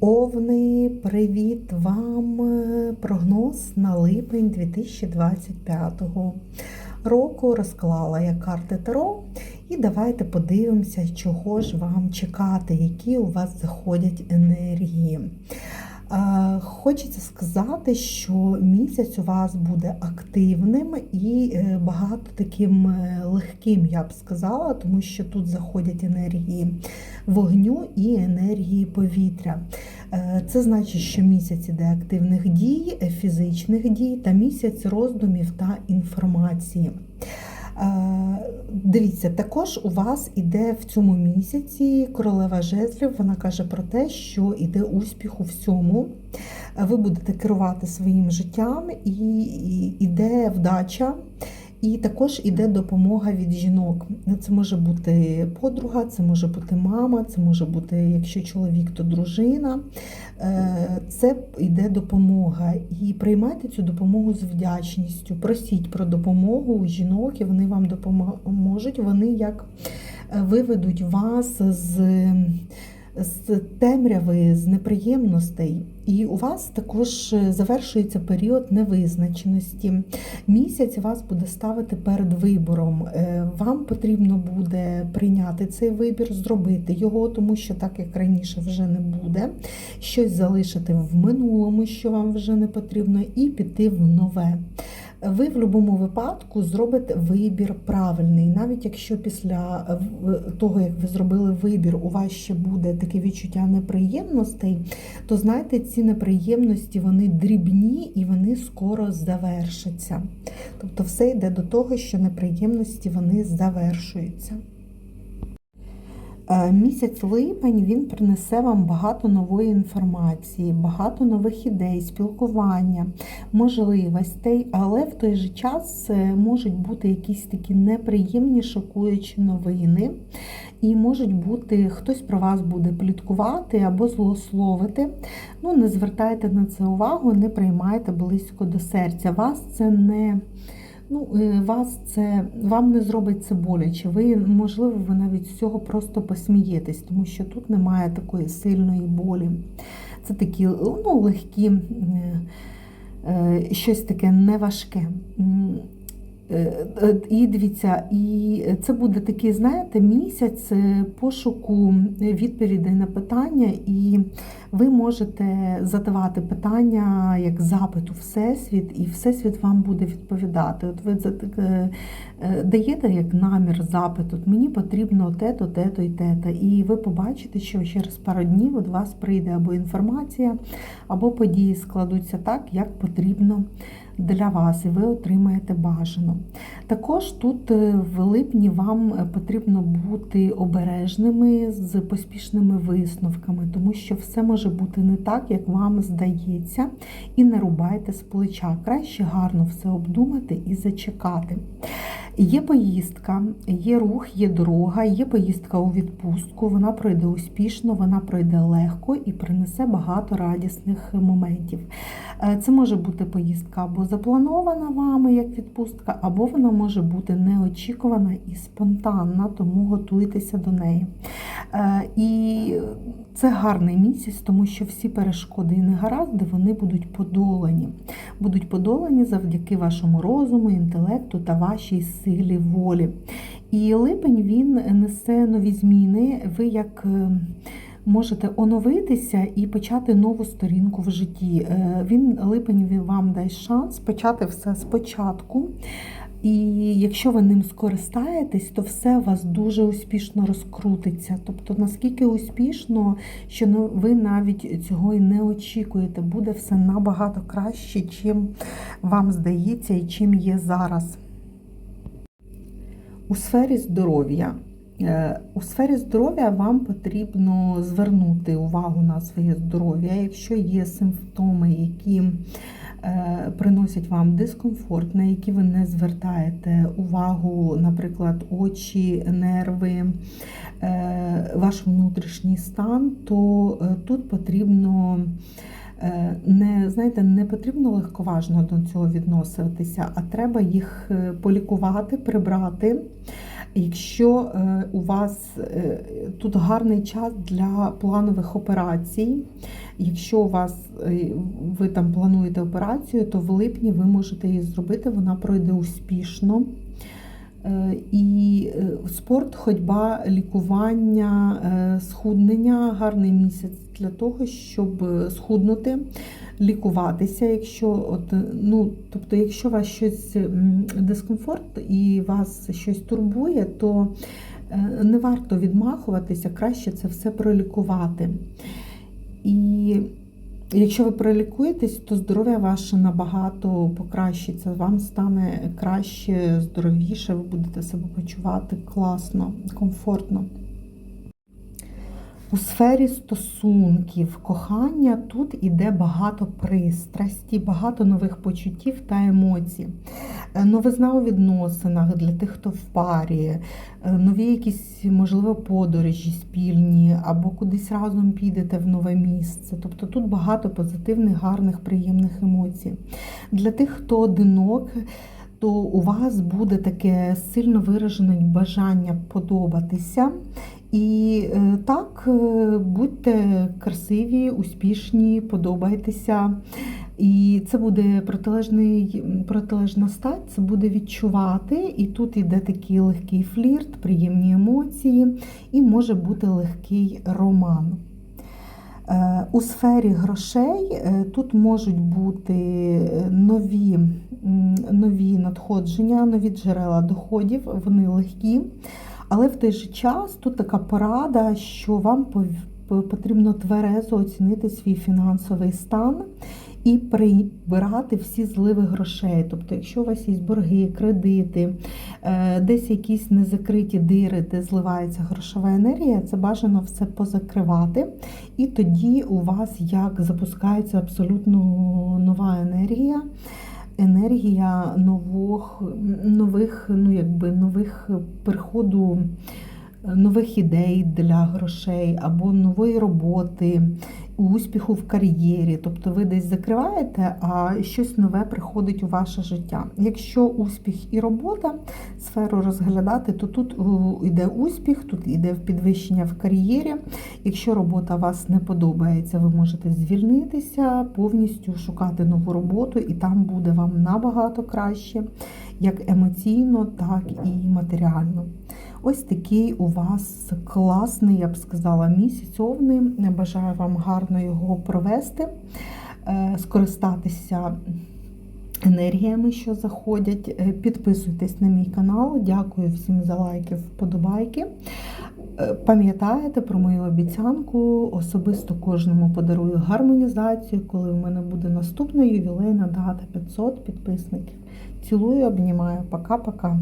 Овни, привіт вам! Прогноз на липень 2025 року. Розклала я карти Таро. І давайте подивимося, чого ж вам чекати, які у вас заходять енергії. Е, Хочеться сказати, що місяць у вас буде активним і е, багато таким е, легким, я б сказала, тому що тут заходять енергії вогню і енергії повітря. Це значить, що місяць іде активних дій, фізичних дій та місяць роздумів та інформації. Дивіться, також у вас іде в цьому місяці королева жезлів. Вона каже про те, що іде успіх у всьому. Ви будете керувати своїм життям і іде вдача. І також іде допомога від жінок. Це може бути подруга, це може бути мама, це може бути, якщо чоловік, то дружина. Е, Це іде допомога. І приймайте цю допомогу з вдячністю. Просіть про допомогу у жінок, і вони вам допоможуть. Вони як е, виведуть вас з. З темряви, з неприємностей, і у вас також завершується період невизначеності. Місяць вас буде ставити перед вибором. Е, Вам потрібно буде прийняти цей вибір, зробити його, тому що так як раніше вже не буде. Щось залишити в минулому, що вам вже не потрібно, і піти в нове. Ви в будь-якому випадку зробите вибір правильний, навіть якщо після того, як ви зробили вибір, у вас ще буде таке відчуття неприємностей, то знаєте, ці неприємності вони дрібні і вони скоро завершаться. Тобто все йде до того, що неприємності вони завершуються. Е, Місяць липень він принесе вам багато нової інформації, багато нових ідей, спілкування, можливостей, але в той же час е, можуть бути якісь такі неприємні, шокуючі новини. І можуть бути, хтось про вас буде пліткувати або злословити. Ну, не звертайте на це увагу, не приймайте близько до серця. Вас це не. Ну, е, вас це вам не зробить це боляче. Ви, можливо, ви навіть з цього просто посмієтесь, тому що тут немає такої сильної болі. Це такі ну, легкі, е, щось таке неважке. І дивіться, і це буде такий, знаєте, місяць пошуку відповідей на питання, і ви можете задавати питання як запит у Всесвіт, і Всесвіт вам буде відповідати. От ви даєте як намір запит, от мені потрібно те-то, те-то і те-то. І ви побачите, що через пару днів від вас прийде або інформація, або події складуться так, як потрібно для вас, і ви отримаєте бажано. Також тут е, в липні вам потрібно бути обережними з поспішними висновками, тому що все може бути не так, як вам здається, і не рубайте з плеча. Краще гарно все обдумати і зачекати. Є поїздка, є рух, є дорога, є поїздка у відпустку, вона пройде успішно, вона пройде легко і принесе багато радісних моментів. Е, це може бути поїздка або запланована вами як відпустка, або вона може бути неочікувана і спонтанна, тому готуйтеся до неї. Е, і це гарний місяць, тому що всі перешкоди і негаразди вони будуть подолані. Будуть подолані завдяки вашому розуму, інтелекту та вашій силі волі. І липень він несе нові зміни. Ви як е, можете оновитися і почати нову сторінку в житті. Е, він липень вам дасть шанс почати все спочатку. І якщо ви ним скористаєтесь, то все у вас дуже успішно розкрутиться. Тобто, наскільки успішно, що ви навіть цього і не очікуєте, буде все набагато краще, чим вам здається і чим є зараз. У сфері здоров'я. Е, у сфері здоров'я вам потрібно звернути увагу на своє здоров'я, якщо є симптоми, які е, приносять вам дискомфорт, на які ви не звертаєте увагу, наприклад, очі, нерви, е, ваш внутрішній стан, то тут потрібно. Не знаєте, не потрібно легковажно до цього відноситися, а треба їх полікувати, прибрати Якщо е, у вас е, тут гарний час для планових операцій, якщо у вас е, ви там плануєте операцію, то в липні ви можете її зробити, вона пройде успішно. Е, І е, спорт, ходьба, лікування, е, схуднення гарний місяць для того, щоб схуднути, лікуватися. Якщо от, ну, тобто, якщо у вас щось дискомфорт і вас щось турбує, то не варто відмахуватися, краще це все пролікувати. І Якщо ви пролікуєтесь, то здоров'я ваше набагато покращиться. Вам стане краще, здоровіше, ви будете себе почувати класно, комфортно. У сфері стосунків, кохання тут іде багато пристрасті, багато нових почуттів та емоцій. Е, Новизна у відносинах для тих, хто в парі, е, нові якісь, можливо, подорожі спільні, або кудись разом підете в нове місце. Тобто тут багато позитивних, гарних, приємних емоцій. Для тих, хто одинок, то у вас буде таке сильно виражене бажання подобатися. І е, так, будьте красиві, успішні, подобайтеся. І це буде протилежний, протилежна стать, це буде відчувати. І тут іде такий легкий флірт, приємні емоції, і може бути легкий роман. Е, У сфері грошей е, тут можуть бути нові, нові надходження, нові джерела доходів, вони легкі. Але в той же час тут така порада, що вам потрібно тверезо оцінити свій фінансовий стан і прибирати всі зливи грошей. Тобто, якщо у вас є борги, кредити, е, десь якісь незакриті дири, де зливається грошова енергія, це бажано все позакривати. І тоді у вас як запускається абсолютно нова енергія. Енергія нових, нових, ну якби нових приходу, нових ідей для грошей або нової роботи, успіху в кар'єрі. Тобто ви десь закриваєте, а щось нове приходить у ваше життя. Якщо успіх і робота, сферу розглядати, то тут йде успіх, тут йде підвищення в кар'єрі. Якщо робота вас не подобається, ви можете звільнитися, повністю шукати нову роботу, і там буде вам набагато краще, як емоційно, так і матеріально. Ось такий у вас класний, я б сказала, місяць овни. Бажаю вам гарно його провести, е, скористатися енергіями, що заходять. Е, Підписуйтесь на мій канал. Дякую всім за лайки, вподобайки. Е, Пам'ятаєте про мою обіцянку, особисто кожному подарую гармонізацію, коли в мене буде наступна ювілейна дата 500 підписників. Цілую, обнімаю. Пока-пока.